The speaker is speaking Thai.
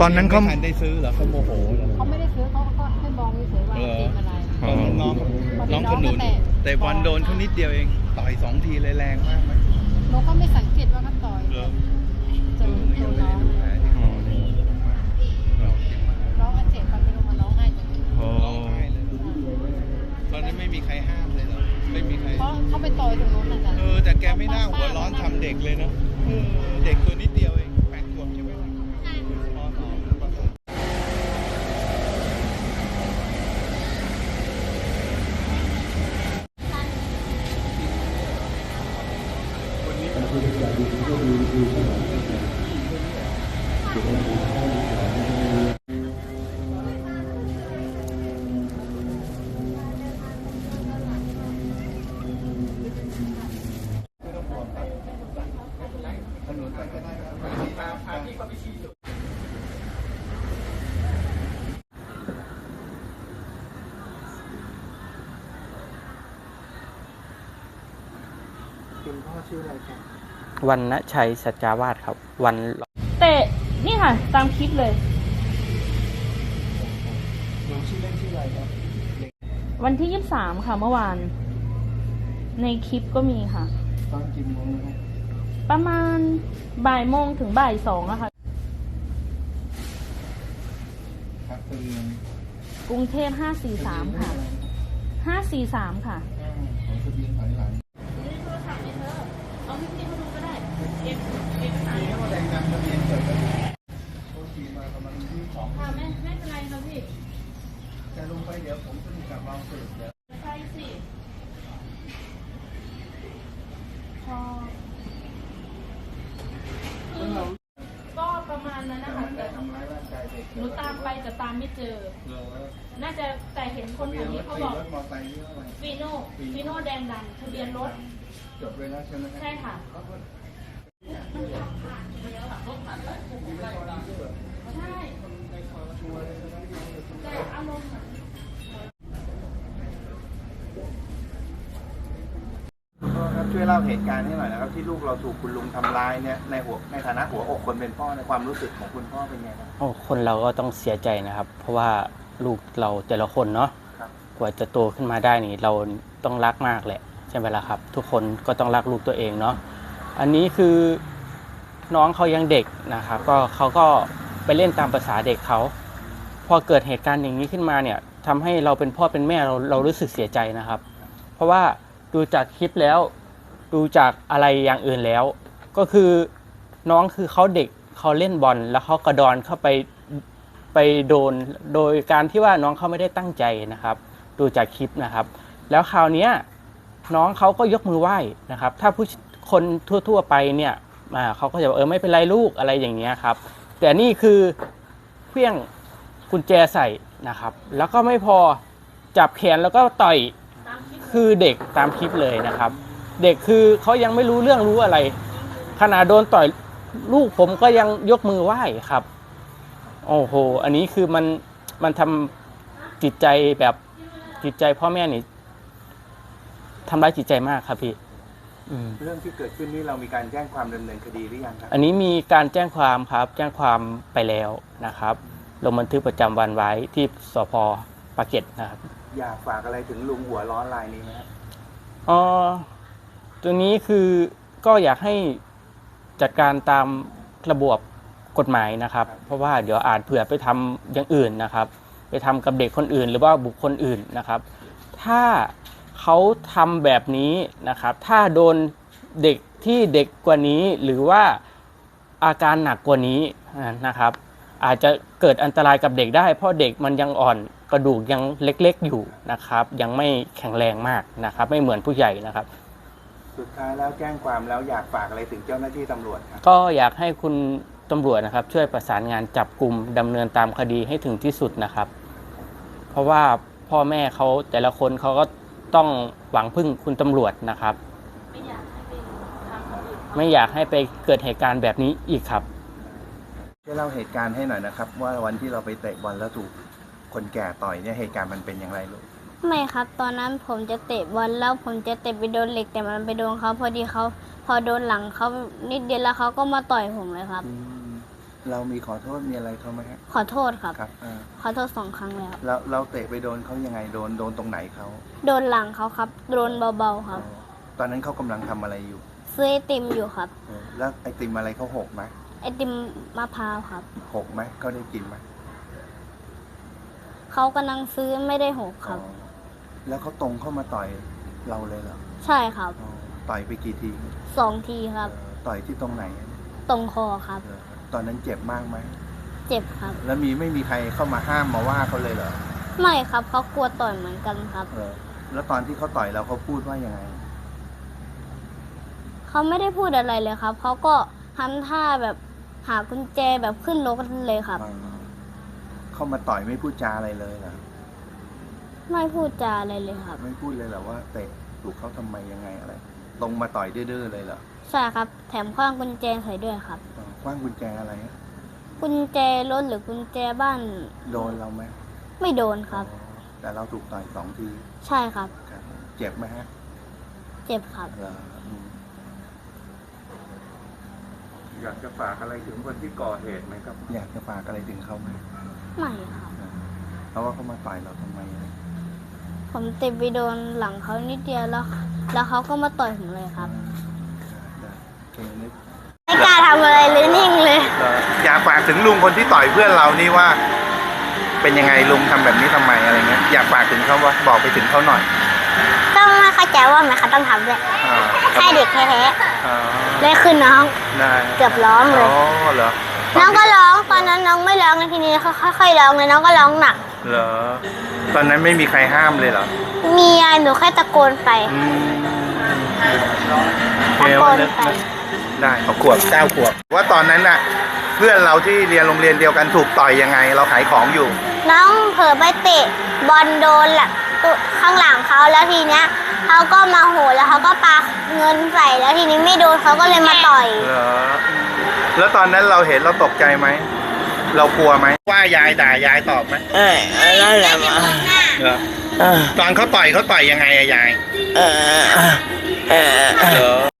ตอนนั้นเขา ไม่ทันได้ซื้อเหรอเขาโมโหเหรอ เขาไม่ได้ซื้อเขาก็แค่มองเฉยๆว่าเหรอกินอะไรตอนนั้นน้องน้องคนหนุนแต่บอลโดนเขานิดเดียวเอง ต่อยสองทีเลยแรงมากไหมหนูก็ไม่สังเก คุณพ่อชื่ออะไรครับวันณชัยสัจจาวาสครับ วันแต่นี่ค่ะ ตามคลิปเลยหนูชื่อเล่นชื่ออะไรครับวันที่ยี่สามค่ะ เมื่อวาน ในคลิปก็มีค่ะ ตอนกี่โมงนะครับประมาณบ่ายโมงถึงบ่ายสองอะค่ะ ครับทะเบียนกรุงเทพห้าสี่สามค่ะห้าสี่สามค่ะ อ่าของทะเบียนถอยหลัง เอาพี่พี่เขาดูก็ได้ นี่ก็แดงดำทะเบียนเกิดกันโทษทีมาประมาณที่สอง ค่ะไม่ไม่เป็นไรค่ะพี่ จะลงไปเดี๋ยวผมจะกลับลองสืบเดี๋ยว ใช่สิพอคือก็ประมาณนั้นนะคะแต่ ทำร้ายร่างกายเด็ก หนูตามไปแต่ตามไม่เจอเหรอน่าจะแต่เห็นคนแถวนี้เขาบอกรถมอเตอร์ไซค์นี่เท่าไหร่ฟีโน่ฟีโน่แดงดำทะเบียนรถจดไว้แล้วใช่ไหมครับใช่ค่ะ ช่วยเล่าเหตุการณ์ให้หน่อยนะครับ ที่ลูกเราถูกคุณลุงทำร้ายเนี่ยในหัวในฐานะหัวอกคนเป็นพ่อในความรู้สึกของคุณพ่อเป็นไงครับ โอ้คนเราก็ต้องเสียใจนะครับ เพราะว่าลูกเราแต่ละคนเนาะครับ กว่าจะโตขึ้นมาได้นี่เราต้องรักมากแหละ ใช่ไหมล่ะครับ ทุกคนก็ต้องรักลูกตัวเองเนาะอันนี้คือน้องเขายังเด็กนะครับก็เขาก็ไปเล่นตามภาษาเด็กเขาพอเกิดเหตุการณ์อย่างนี้ขึ้นมาเนี่ยทำให้เราเป็นพ่อเป็นแม่เราเรารู้สึกเสียใจนะครับ เพราะว่าดูจากคลิปแล้ว ดูจากอะไรอย่างอื่นแล้ว ก็คือน้องคือเขาเด็กเขาเล่นบอลแล้วเขากระดอนเข้าไปไปโดนโดยการที่ว่าน้องเขาไม่ได้ตั้งใจนะครับ ดูจากคลิปนะครับ แล้วคราวนี้น้องเขาก็ยกมือไหว้นะครับ ถ้าผู้คนทั่ว ๆ ไปเนี่ยอ่าเขาก็จะบอกเออไม่เป็นไรลูกอะไรอย่างเงี้ยครับ แต่นี่คือเพี้ยงกุญแจใส่นะครับ แล้วก็ไม่พอจับแขนแล้วก็ต่อยคือเด็กตามคลิปเลยนะครับ เด็กคือเขายังไม่รู้เรื่องรู้อะไรขนาดโดนต่อยลูกผมก็ยังยกมือไหว้ครับ โอ้โห อันนี้คือมันมันทำจิตใจแบบจิตใจพ่อแม่นี่ทำร้ายจิตใจมากครับพี่อืมเรื่องที่เกิดขึ้นนี่เรามีการแจ้งความดำเนินคดีหรือยังครับ อันนี้มีการแจ้งความครับ แจ้งความไปแล้วนะครับ ลงบันทึกประจำวันไว้ที่สพปากเกร็ดนะครับ อยากฝากอะไรถึงลุงหัวร้อนรายนี้ไหมครับเออ ตัวนี้คือก็อยากให้จัดการตามระบบกฎหมายนะครับ เพราะว่าเดี๋ยวอาจเผื่อไปทำอย่างอื่นนะครับ ไปทำกับเด็กคนอื่น หรือว่าบุคคลอื่นนะครับ ถ้าเขาทำแบบนี้นะครับ ถ้าโดนเด็กที่เด็กกว่านี้หรือว่าอาการหนักกว่านี้นะครับ อาจจะเกิดอันตรายกับเด็กได้ เพราะเด็กมันยังอ่อนกระดูกยังเล็กๆอยู่นะครับ ยังไม่แข็งแรงมากนะครับ ไม่เหมือนผู้ใหญ่นะครับ สุดท้ายแล้วแจ้งความแล้วอยากฝากอะไรถึงเจ้าหน้าที่ตำรวจครับก็อยากให้คุณตำรวจนะครับ ช่วยประสานงานจับกลุ่มดำเนินตามคดีให้ถึงที่สุดนะครับ เพราะว่าพ่อแม่เขาแต่ละคนเขาก็ต้องหวังพึ่งคุณตำรวจนะครับ ไม่อยากให้ไปทำคนอื่นเขาไม่อยากให้ไปเกิดเหตุการณ์แบบนี้อีกครับ ช่วยเล่าเหตุการณ์ให้หน่อยนะครับ ว่าวันที่เราไปเตะบอลแล้วถูกคนแก่ต่อยเนี่ยเหตุการณ์มันเป็นอย่างไรลูก ไม่ครับ ตอนนั้นผมจะเตะบอลแล้วผมจะเตะไปโดนเหล็กแต่มันไปโดนเขาพอดีเขาพอโดนหลังเขานิดเดียวแล้วเขาก็มาต่อยผมเลยครับ อืมเรามีขอโทษมีอะไรเขาไหมครับขอโทษครับ ครับอ่าขอโทษสองครั้งแล้วแล้วเราเตะไปโดนเขายังไงโดนโดนตรงไหนเขาโดนหลังเขาครับ โดนเบาๆครับ อ๋อตอนนั้นเขากำลังทำอะไรอยู่ซื้อไอติมอยู่ครับ เออแล้วไอติมอะไรเขาหกไหมไอติมมะพร้าวครับ หกไหมเขาได้กินไหมเขากำลังซื้อไม่ได้หกครับ อ๋อ แล้วเขาตรงเข้ามาต่อยเราเลยเหรอใช่ครับอ๋อต่อยไปกี่ทีสองทีครับ เออต่อยที่ตรงไหนตรงคอครับ เออตอนนั้นเจ็บมากไหมเจ็บครับ แล้วมีไม่มีใครเข้ามาห้ามมาว่าเขาเลยเหรอไม่ครับเขากลัวต่อยเหมือนกันครับ เออแล้วตอนที่เขาต่อยเราเขาพูดว่ายังไง เขาไม่ได้พูดอะไรเลยครับเขาก็ทำท่าแบบหากุญแจแบบขึ้นรถเลยครับอ๋อเข้ามาต่อยไม่พูดจาอะไรเลยเหรอ ไม่พูดจาอะไรเลยครับ ไม่พูดเลยเหรอว่าเตะถูกเขาทำไมยังไงอะไรตรงมาต่อยดื้อๆเลยเหรอใช่ครับ แถมคว้างกุญแจใส่ด้วยครับอ๋อคว้างกุญแจอะไรฮะกุญแจรถหรือกุญแจบ้านโดนเราไหมไม่โดนครับ อ๋อแต่เราถูกต่อยสองทีใช่ครับ ครับเจ็บไหมฮะเจ็บครับ เหรออืมอยากจะฝากอะไรถึงคนที่ก่อเหตุไหมครับ อยากจะฝากอะไรถึงเขาไหมไม่ครับ เพราะว่าเขามาต่อยเราทำไมอะไร ผมติดไปโดนหลังเขานิดเดียวแล้ว แล้วเขาก็มาต่อยผมเลยครับได้โอเคนึกไม่กล้าทำอะไรเลยนิ่งเลย อยากฝากถึงลุงคนที่ต่อยเพื่อนเรานี่ว่า เป็นยังไงลุงทำแบบนี้ทำไมอะไรเงี้ยอยากฝากถึงเขาว่าบอกไปถึงเขาหน่อยต้องไม่เข้าใจว่าทำไมเขาต้องทำเลยอ่าแค่เด็กแท้อ่าๆเลยคือน้องได้เกือบร้องเลอ๋ยอเหรอน้องก็ร้องตอนนั้นน้องไม่ร้องในทีนี้เขาค่อยๆร้องเลยน้องก็ร้องหนัก เหรอ ตอนนั้นไม่มีใครห้ามเลยเหรอมียายหนูแค่ตะโกนไป อืมตะโกนไปได้เขาขวบเก้าขวบ ว่าตอนนั้นน่ะ เพื่อนเราที่เรียนโรงเรียนเดียวกันถูกต่อยยังไง เราขายของอยู่ น้องเผลอไปเตะบอลโดนหละตัวข้างหลังเขาแล้วทีเนี้ยเขาก็มาโหแล้วเขาก็ปาเงินใส่แล้วทีนี้ไม่โดนเขาก็เลยมาต่อย เหรอ แล้วตอนนั้นเราเห็นเราตกใจไหม เรากลัวไหมว่ายายด่ายายตอบไหมเอ้ยนั่นแหละมาเหรอเออตอนเขาต่อยเขาต่อยยังไงอะยายเออ เออ เหรอ